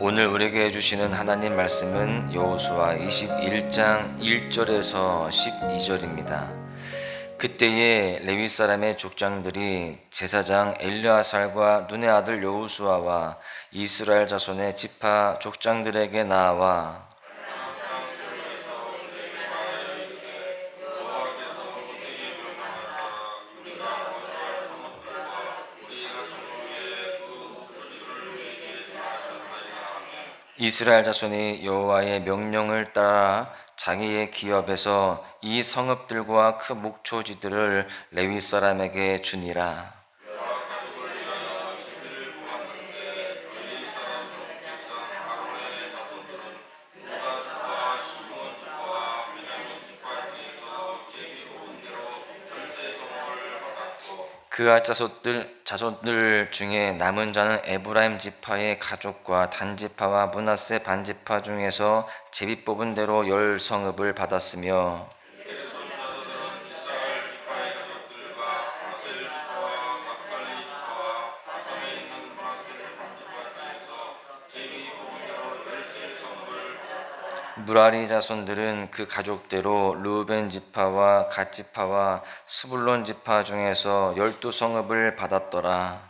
오늘 우리에게 주시는 하나님 말씀은 여호수아 21장 1절에서 12절입니다. 그때에 레위 사람의 족장들이 제사장 엘르아살과 눈의 아들 여호수아와 이스라엘 자손의 지파 족장들에게 나와 이스라엘 자손이 여호와의 명령을 따라 자기의 기업에서 이 성읍들과 그 목초지들을 레위 사람에게 주니라. 그아 자손들 자손들 중에 남은 자는 에브라임 지파의 가족과 단지파와 문하세 반지파 중에서 제비 뽑은 대로 열 성읍을 받았으며 무라리 자손들은 그 가족대로 루벤 지파와 갓 지파와 스불론 지파 중에서 열두 성읍을 받았더라.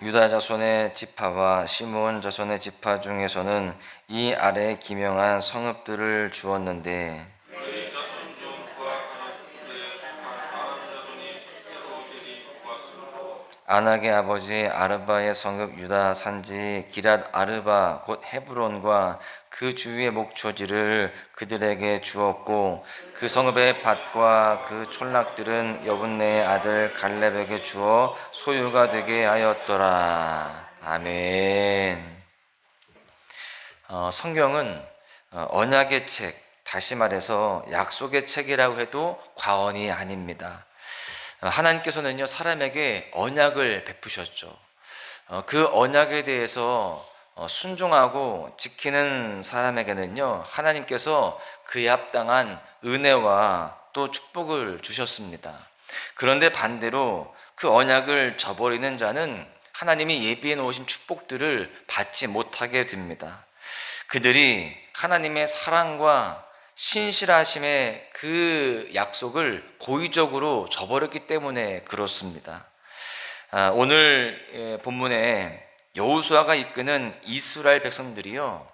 유다 자손의 지파와 시므온 자손의 지파 중에서는 이 아래 기명한 성읍들을 주었는데 아낙의 아버지 아르바의 성읍 유다 산지 기랏 아르바 곧 헤브론과 그 주위의 목초지를 그들에게 주었고 그 성읍의 밭과 그 촌락들은 여분네의 아들 갈렙에게 주어 소유가 되게 하였더라. 아멘. 어, 성경은 어, 언약의 책, 다시 말해서 약속의 책이라고 해도 과언이 아닙니다. 하나님께서는요 사람에게 언약을 베푸셨죠. 어, 그 언약에 대해서 어, 순종하고 지키는 사람에게는요 하나님께서 그에 합당한 은혜와 또 축복을 주셨습니다. 그런데 반대로 그 언약을 저버리는 자는 하나님이 예비해 놓으신 축복들을 받지 못하게 됩니다. 그들이 하나님의 사랑과 신실하심의 그 약속을 고의적으로 저버렸기 때문에 그렇습니다. 아, 오늘 예, 본문에 여호수아가 이끄는 이스라엘 백성들이요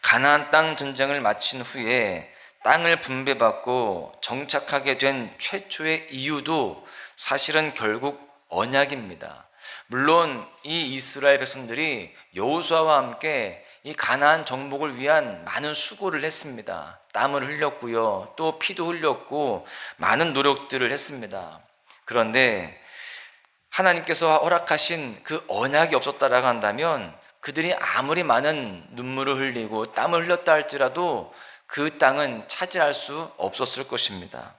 가나안 땅 전쟁을 마친 후에 땅을 분배받고 정착하게 된 최초의 이유도 사실은 결국 언약입니다. 물론 이 이스라엘 백성들이 여호수아와 함께 이 가나안 정복을 위한 많은 수고를 했습니다. 땀을 흘렸고요. 또 피도 흘렸고 많은 노력들을 했습니다. 그런데 하나님께서 허락하신 그 언약이 없었다라고 한다면 그들이 아무리 많은 눈물을 흘리고 땀을 흘렸다 할지라도 그 땅은 차지할 수 없었을 것입니다.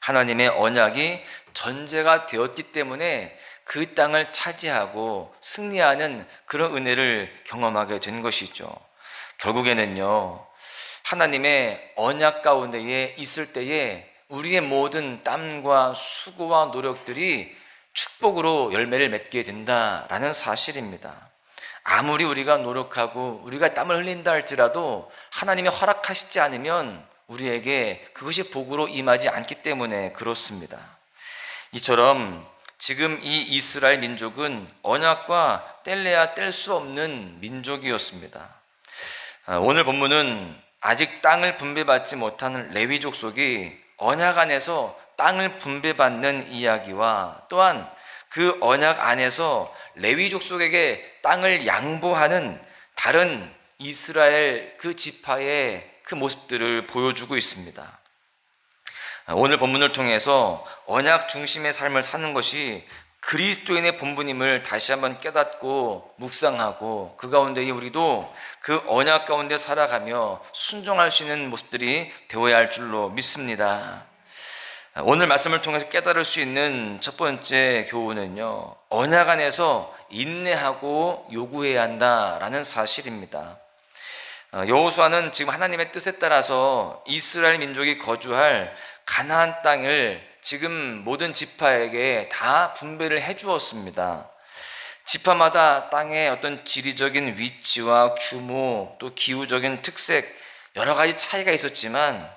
하나님의 언약이 전제가 되었기 때문에 그 땅을 차지하고 승리하는 그런 은혜를 경험하게 된 것이죠. 결국에는요, 하나님의 언약 가운데에 있을 때에 우리의 모든 땀과 수고와 노력들이 축복으로 열매를 맺게 된다라는 사실입니다. 아무리 우리가 노력하고 우리가 땀을 흘린다 할지라도 하나님이 허락하시지 않으면 우리에게 그것이 복으로 임하지 않기 때문에 그렇습니다. 이처럼 지금 이 이스라엘 민족은 언약과 뗄래야 뗄 수 없는 민족이었습니다. 아, 오늘 본문은 아직 땅을 분배받지 못하는 레위 족 속이 언약 안에서 땅을 분배받는 이야기와 또한 그 언약 안에서 레위 족 속에게 땅을 양보하는 다른 이스라엘 그 지파의 그 모습들을 보여주고 있습니다. 오늘 본문을 통해서 언약 중심의 삶을 사는 것이 그리스도인의 본분임을 다시 한번 깨닫고 묵상하고 그 가운데 우리도 그 언약 가운데 살아가며 순종할 수 있는 모습들이 되어야 할 줄로 믿습니다. 오늘 말씀을 통해서 깨달을 수 있는 첫 번째 교훈은요, 언약 안에서 인내하고 요구해야 한다라는 사실입니다. 어, 여호수아는 지금 하나님의 뜻에 따라서 이스라엘 민족이 거주할 가나안 땅을 지금 모든 지파에게 다 분배를 해 주었습니다. 지파마다 땅의 어떤 지리적인 위치와 규모 또 기후적인 특색 여러 가지 차이가 있었지만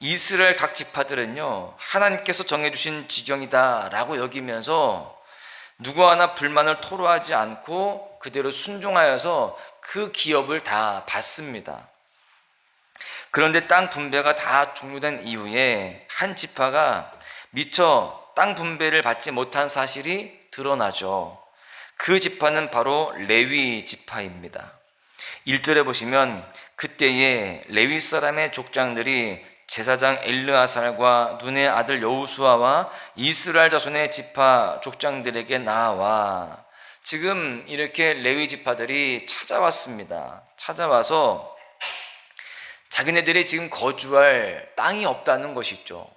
이스라엘 각 지파들은요 하나님께서 정해 주신 지경이다라고 여기면서 누구 하나 불만을 토로하지 않고 그대로 순종하여서 그 기업을 다 받습니다. 그런데 땅 분배가 다 종료된 이후에 한 지파가 미처 땅 분배를 받지 못한 사실이 드러나죠. 그 지파는 바로 레위 지파입니다. 1절에 보시면 그때에 레위 사람의 족장들이 제사장 엘르아살과 눈의 아들 여우수아와 이스라엘 자손의 지파 족장들에게 나와 지금 이렇게 레위 지파들이 찾아왔습니다. 찾아와서 자기네들이 지금 거주할 땅이 없다는 것이죠.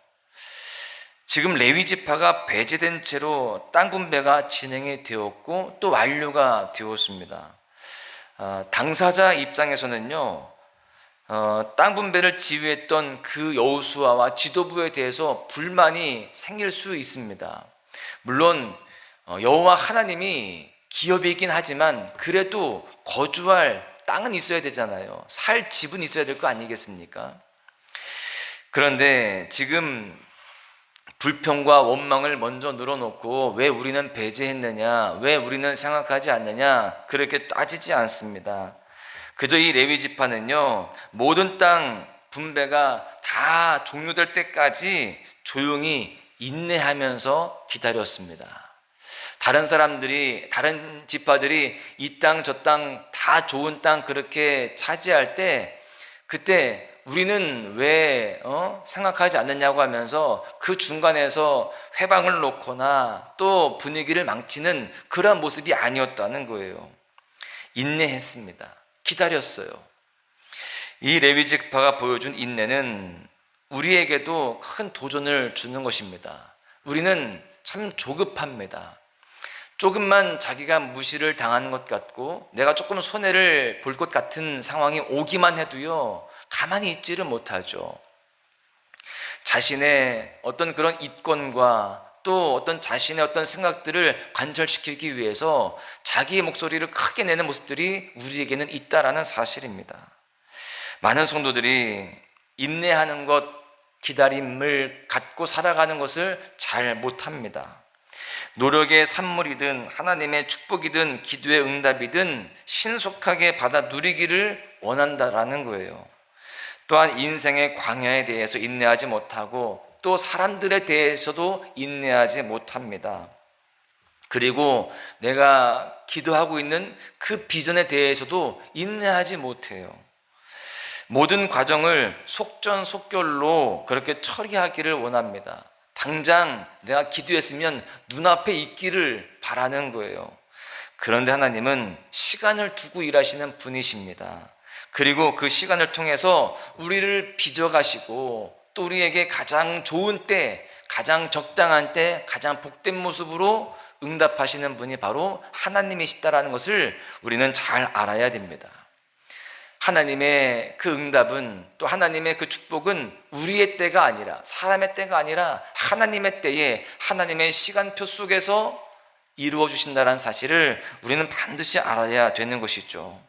지금 레위 지파가 배제된 채로 땅 분배가 진행이 되었고 또 완료가 되었습니다. 어, 당사자 입장에서는요, 어, 땅 분배를 지휘했던 그 여우수아와 지도부에 대해서 불만이 생길 수 있습니다. 물론 어, 여호와 하나님이 기업이긴 하지만 그래도 거주할 땅은 있어야 되잖아요. 살 집은 있어야 될 거 아니겠습니까? 그런데 지금 불평과 원망을 먼저 늘어놓고 왜 우리는 배제했느냐, 왜 우리는 생각하지 않느냐, 그렇게 따지지 않습니다. 그저 이 레위 지파는요, 모든 땅 분배가 다 종료될 때까지 조용히 인내하면서 기다렸습니다. 다른 사람들이, 다른 지파들이 이 땅, 저 땅, 다 좋은 땅 그렇게 차지할 때, 그때 우리는 왜 어? 생각하지 않느냐고 하면서 그 중간에서 회방을 놓거나 또 분위기를 망치는 그러한 모습이 아니었다는 거예요. 인내했습니다. 기다렸어요. 이 레위 지파가 보여준 인내는 우리에게도 큰 도전을 주는 것입니다. 우리는 참 조급합니다. 조금만 자기가 무시를 당하는 것 같고 내가 조금 손해를 볼 것 같은 상황이 오기만 해도요 가만히 있지를 못하죠. 자신의 어떤 그런 이권과 또 어떤 자신의 어떤 생각들을 관철시키기 위해서 자기의 목소리를 크게 내는 모습들이 우리에게는 있다라는 사실입니다. 많은 성도들이 인내하는 것, 기다림을 갖고 살아가는 것을 잘 못합니다. 노력의 산물이든 하나님의 축복이든 기도의 응답이든 신속하게 받아 누리기를 원한다라는 거예요. 또한 인생의 광야에 대해서 인내하지 못하고 또 사람들에 대해서도 인내하지 못합니다. 그리고 내가 기도하고 있는 그 비전에 대해서도 인내하지 못해요. 모든 과정을 속전속결로 그렇게 처리하기를 원합니다. 당장 내가 기도했으면 눈앞에 있기를 바라는 거예요. 그런데 하나님은 시간을 두고 일하시는 분이십니다. 그리고 그 시간을 통해서 우리를 빚어가시고 또 우리에게 가장 좋은 때, 가장 적당한 때, 가장 복된 모습으로 응답하시는 분이 바로 하나님이시다라는 것을 우리는 잘 알아야 됩니다. 하나님의 그 응답은 또 하나님의 그 축복은 우리의 때가 아니라 사람의 때가 아니라 하나님의 때에 하나님의 시간표 속에서 이루어 주신다는 사실을 우리는 반드시 알아야 되는 것이죠.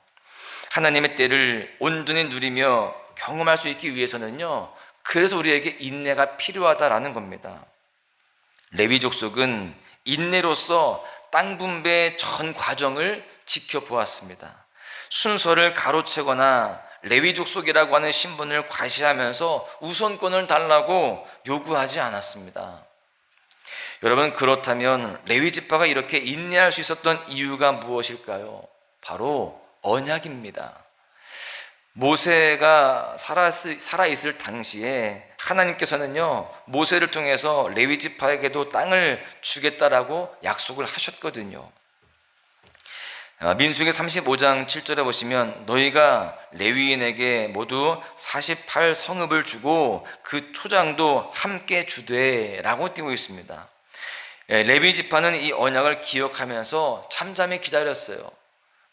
하나님의 때를 온전히 누리며 경험할 수 있기 위해서는요. 그래서 우리에게 인내가 필요하다라는 겁니다. 레위 족 속은 인내로서 땅 분배 전 과정을 지켜보았습니다. 순서를 가로채거나 레위 족 속이라고 하는 신분을 과시하면서 우선권을 달라고 요구하지 않았습니다. 여러분 그렇다면 레위 지파가 이렇게 인내할 수 있었던 이유가 무엇일까요? 바로 언약입니다. 모세가 살아 있을 당시에 하나님께서는요 모세를 통해서 레위 지파에게도 땅을 주겠다라고 약속을 하셨거든요. 아, 민수기 35장 7절에 보시면 너희가 레위인에게 모두 48 성읍을 주고 그 초장도 함께 주되라고 띄고 있습니다. 예, 레위 지파는 이 언약을 기억하면서 잠잠히 기다렸어요.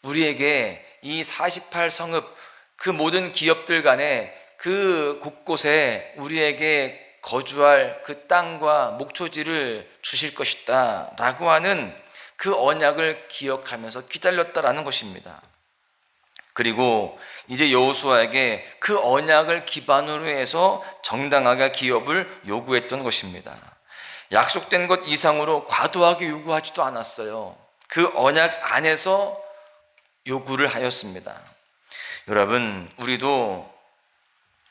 우리에게 이 48 성읍 그 모든 기업들 간에 그 곳곳에 우리에게 거주할 그 땅과 목초지를 주실 것이다 라고 하는 그 언약을 기억하면서 기다렸다라는 것입니다. 그리고 이제 여호수아에게 그 언약을 기반으로 해서 정당하게 기업을 요구했던 것입니다. 약속된 것 이상으로 과도하게 요구하지도 않았어요. 그 언약 안에서 요구를 하였습니다. 여러분, 우리도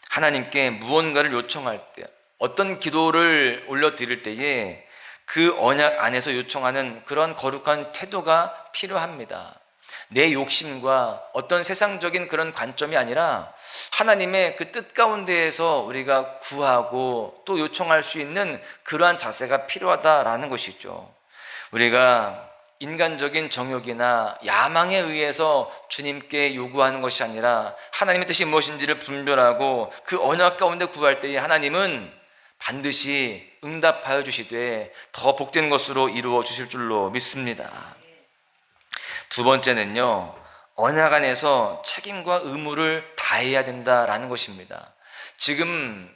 하나님께 무언가를 요청할 때, 어떤 기도를 올려드릴 때에 그 언약 안에서 요청하는 그런 거룩한 태도가 필요합니다. 내 욕심과 어떤 세상적인 그런 관점이 아니라 하나님의 그 뜻 가운데에서 우리가 구하고 또 요청할 수 있는 그러한 자세가 필요하다라는 것이죠. 우리가 인간적인 정욕이나 야망에 의해서 주님께 요구하는 것이 아니라 하나님의 뜻이 무엇인지를 분별하고 그 언약 가운데 구할 때에 하나님은 반드시 응답하여 주시되 더 복된 것으로 이루어 주실 줄로 믿습니다. 두 번째는요, 언약 안에서 책임과 의무를 다해야 된다라는 것입니다. 지금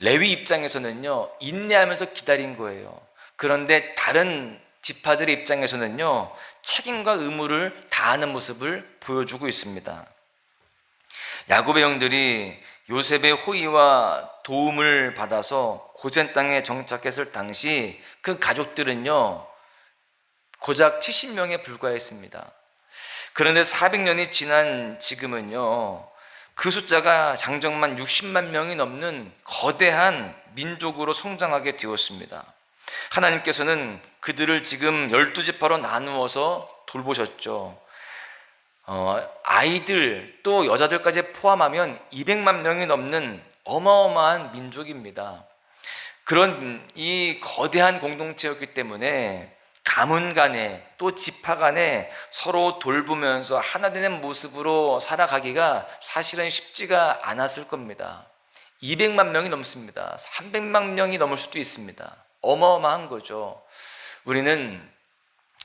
레위 입장에서는요, 인내하면서 기다린 거예요. 그런데 다른 지파들의 입장에서는요, 책임과 의무를 다하는 모습을 보여주고 있습니다. 야곱의 형들이 요셉의 호의와 도움을 받아서 고센 땅에 정착했을 당시 그 가족들은요, 고작 70명에 불과했습니다. 그런데 400년이 지난 지금은요, 그 숫자가 장정만 60만 명이 넘는 거대한 민족으로 성장하게 되었습니다. 하나님께서는 그들을 지금 12지파로 나누어서 돌보셨죠. 어, 아이들 또 여자들까지 포함하면 200만 명이 넘는 어마어마한 민족입니다. 그런 이 거대한 공동체였기 때문에 가문 간에 또 지파 간에 서로 돌보면서 하나 되는 모습으로 살아가기가 사실은 쉽지가 않았을 겁니다. 200만 명이 넘습니다. 300만 명이 넘을 수도 있습니다. 어마어마한 거죠. 우리는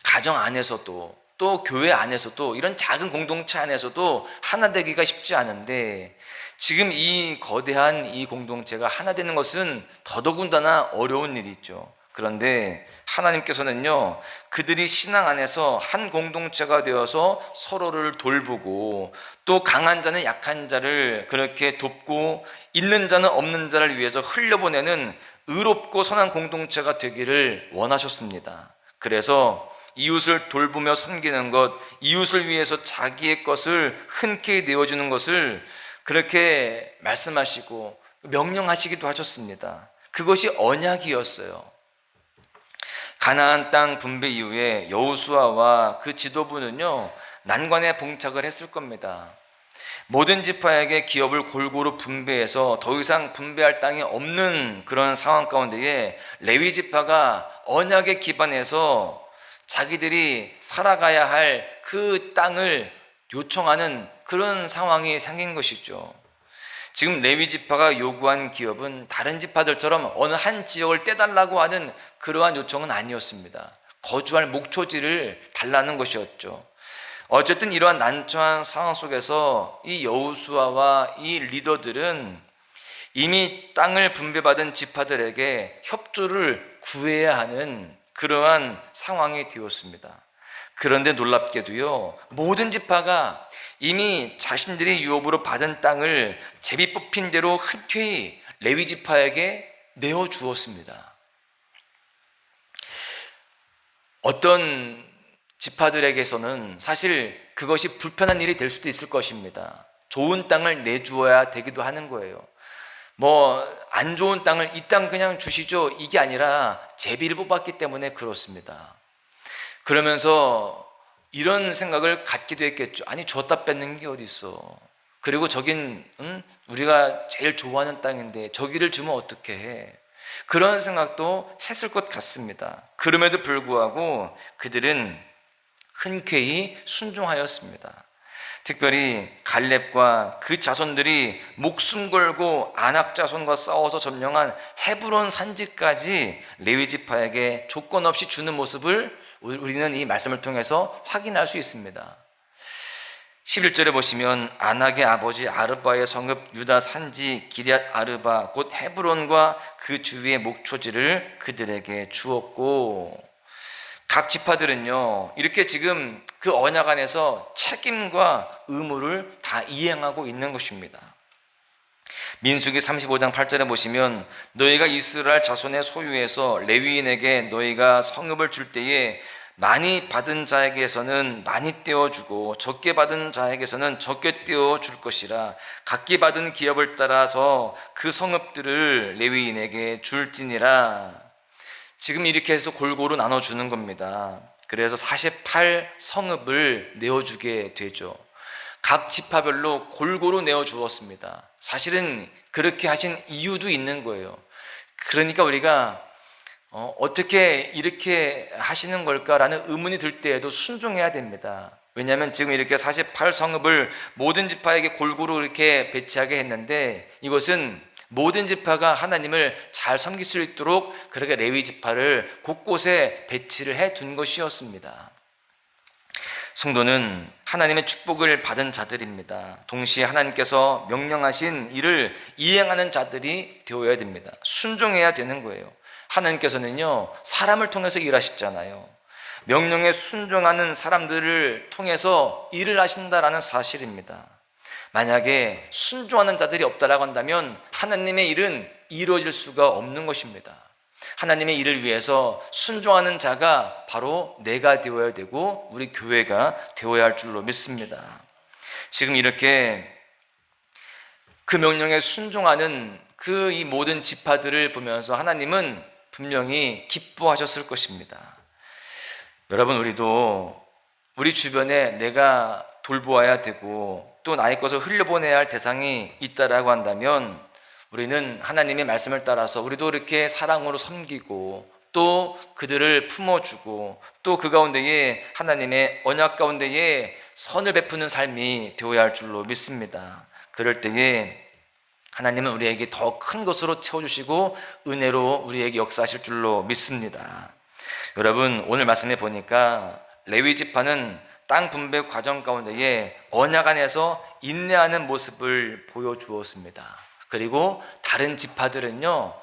가정 안에서도 또 교회 안에서도 이런 작은 공동체 안에서도 하나 되기가 쉽지 않은데 지금 이 거대한 이 공동체가 하나 되는 것은 더더군다나 어려운 일이죠. 그런데 하나님께서는요, 그들이 신앙 안에서 한 공동체가 되어서 서로를 돌보고 또 강한 자는 약한 자를 그렇게 돕고 있는 자는 없는 자를 위해서 흘려보내는 의롭고 선한 공동체가 되기를 원하셨습니다. 그래서 이웃을 돌보며 섬기는 것, 이웃을 위해서 자기의 것을 흔쾌히 내어주는 것을 그렇게 말씀하시고 명령하시기도 하셨습니다. 그것이 언약이었어요. 가나안 땅 분배 이후에 여호수아와 그 지도부는요 난관에 봉착을 했을 겁니다. 모든 지파에게 기업을 골고루 분배해서 더 이상 분배할 땅이 없는 그런 상황 가운데에 레위 지파가 언약에 기반해서 자기들이 살아가야 할 그 땅을 요청하는 그런 상황이 생긴 것이죠. 지금 레위 지파가 요구한 기업은 다른 지파들처럼 어느 한 지역을 떼달라고 하는 그러한 요청은 아니었습니다. 거주할 목초지를 달라는 것이었죠. 어쨌든 이러한 난처한 상황 속에서 이 여우수아와 이 리더들은 이미 땅을 분배받은 지파들에게 협조를 구해야 하는 그러한 상황이 되었습니다. 그런데 놀랍게도요, 모든 지파가 이미 자신들이 유업으로 받은 땅을 제비 뽑힌 대로 흔쾌히 레위 지파에게 내어 주었습니다. 어떤 지파들에게서는 사실 그것이 불편한 일이 될 수도 있을 것입니다. 좋은 땅을 내주어야 되기도 하는 거예요. 뭐, 안 좋은 땅을 이 땅 그냥 주시죠. 이게 아니라 제비를 뽑았기 때문에 그렇습니다. 그러면서 이런 생각을 갖기도 했겠죠. 아니, 줬다 뺏는 게 어딨어. 그리고 저긴, 응? 우리가 제일 좋아하는 땅인데 저기를 주면 어떻게 해. 그런 생각도 했을 것 같습니다. 그럼에도 불구하고 그들은 흔쾌히 순종하였습니다. 특별히 갈렙과 그 자손들이 목숨 걸고 안악 자손과 싸워서 점령한 헤브론 산지까지 레위 지파에게 조건 없이 주는 모습을 우리는 이 말씀을 통해서 확인할 수 있습니다. 11절에 보시면 안악의 아버지 아르바의 성읍 유다 산지 기리앗 아르바 곧 헤브론과 그 주위의 목초지를 그들에게 주었고 각 지파들은요 이렇게 지금 그 언약 안에서 책임과 의무를 다 이행하고 있는 것입니다. 민수기 35장 8절에 보시면 너희가 이스라엘 자손의 소유에서 레위인에게 너희가 성읍을 줄 때에 많이 받은 자에게서는 많이 떼어주고 적게 받은 자에게서는 적게 떼어줄 것이라 각기 받은 기업을 따라서 그 성읍들을 레위인에게 줄지니라 지금 이렇게 해서 골고루 나눠주는 겁니다 그래서 48 성읍을 내어주게 되죠 각 지파별로 골고루 내어 주었습니다. 사실은 그렇게 하신 이유도 있는 거예요. 그러니까 우리가 어, 어떻게 이렇게 하시는 걸까라는 의문이 들 때에도 순종해야 됩니다. 왜냐하면 지금 이렇게 48성읍을 모든 지파에게 골고루 이렇게 배치하게 했는데 이것은 모든 지파가 하나님을 잘 섬길 수 있도록 그렇게 레위 지파를 곳곳에 배치를 해 둔 것이었습니다. 성도는 하나님의 축복을 받은 자들입니다. 동시에 하나님께서 명령하신 일을 이행하는 자들이 되어야 됩니다. 순종해야 되는 거예요. 하나님께서는요, 사람을 통해서 일하셨잖아요. 명령에 순종하는 사람들을 통해서 일을 하신다라는 사실입니다. 만약에 순종하는 자들이 없다라고 한다면 하나님의 일은 이루어질 수가 없는 것입니다. 하나님의 일을 위해서 순종하는 자가 바로 내가 되어야 되고 우리 교회가 되어야 할 줄로 믿습니다. 지금 이렇게 그 명령에 순종하는 그 이 모든 지파들을 보면서 하나님은 분명히 기뻐하셨을 것입니다. 여러분 우리도 우리 주변에 내가 돌보아야 되고 또 나의 것을 흘려보내야 할 대상이 있다라고 한다면 우리는 하나님의 말씀을 따라서 우리도 이렇게 사랑으로 섬기고 또 그들을 품어주고 또 그 가운데에 하나님의 언약 가운데에 선을 베푸는 삶이 되어야 할 줄로 믿습니다. 그럴 때에 하나님은 우리에게 더 큰 것으로 채워주시고 은혜로 우리에게 역사하실 줄로 믿습니다. 여러분 오늘 말씀해 보니까 레위 지파는 땅 분배 과정 가운데에 언약 안에서 인내하는 모습을 보여주었습니다. 그리고 다른 지파들은요,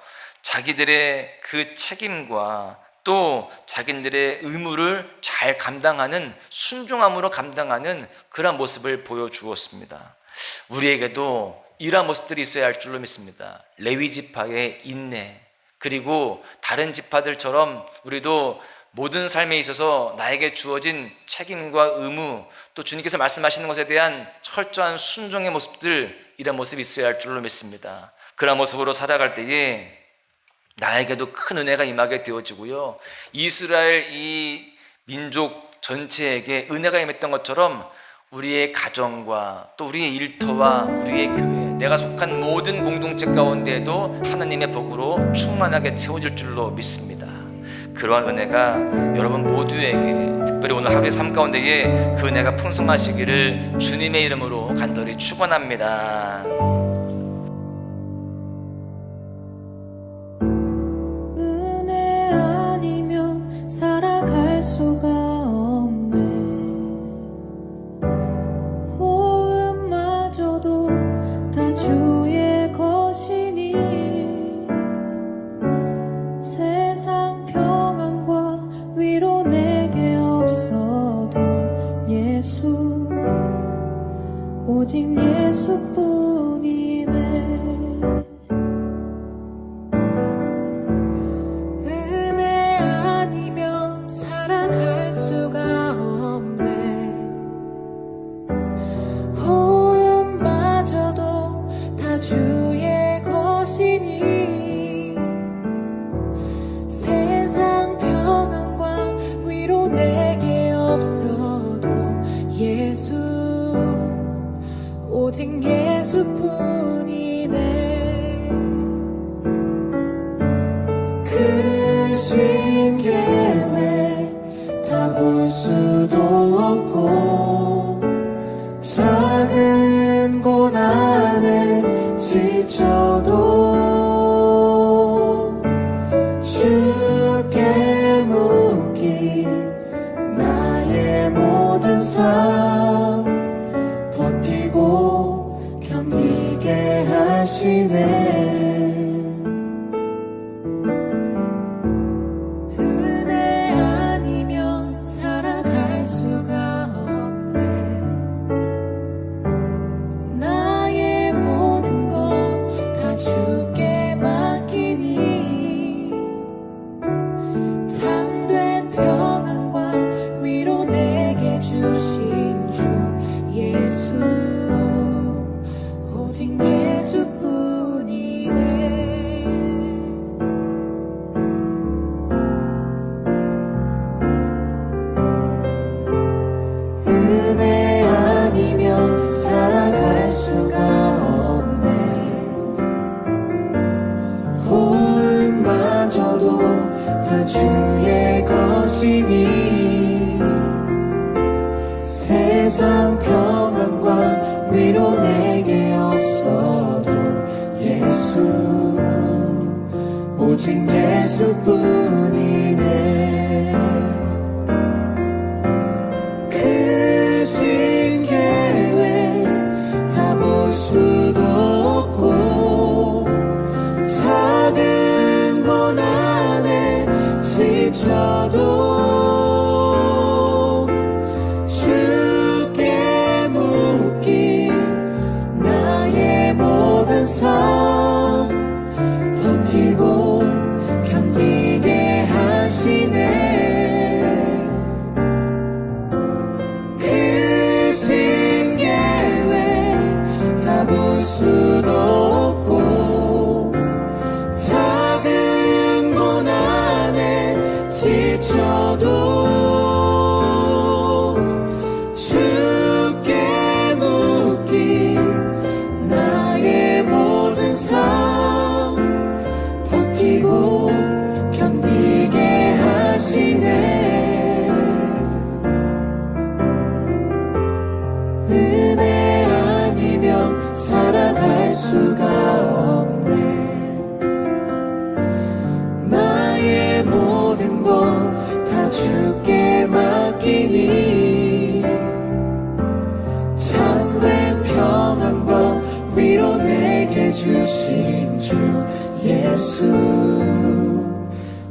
자기들의 그 책임과 또 자기들의 의무를 잘 감당하는 순종함으로 감당하는 그런 모습을 보여주었습니다. 우리에게도 이러한 모습들이 있어야 할 줄로 믿습니다. 레위 지파의 인내, 그리고 다른 지파들처럼 우리도 모든 삶에 있어서 나에게 주어진 책임과 의무, 또 주님께서 말씀하시는 것에 대한 철저한 순종의 모습들, 이런 모습이 있어야 할 줄로 믿습니다. 그런 모습으로 살아갈 때에 나에게도 큰 은혜가 임하게 되어지고요. 이스라엘 이 민족 전체에게 은혜가 임했던 것처럼 우리의 가정과 또 우리의 일터와 우리의 교회, 내가 속한 모든 공동체 가운데에도 하나님의 복으로 충만하게 채워질 줄로 믿습니다. 그러한 은혜가 여러분 모두에게 특별히 오늘 하루의 삶 가운데에 그 은혜가 풍성하시기를 주님의 이름으로 간절히 축원합니다. 오 당신이 세상 평안과 위로 내게 없어도 예수 오직 예수뿐.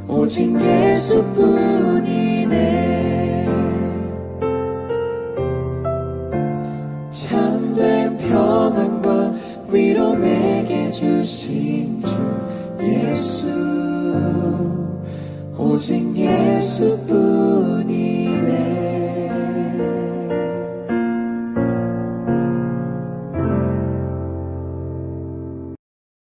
오직 예수뿐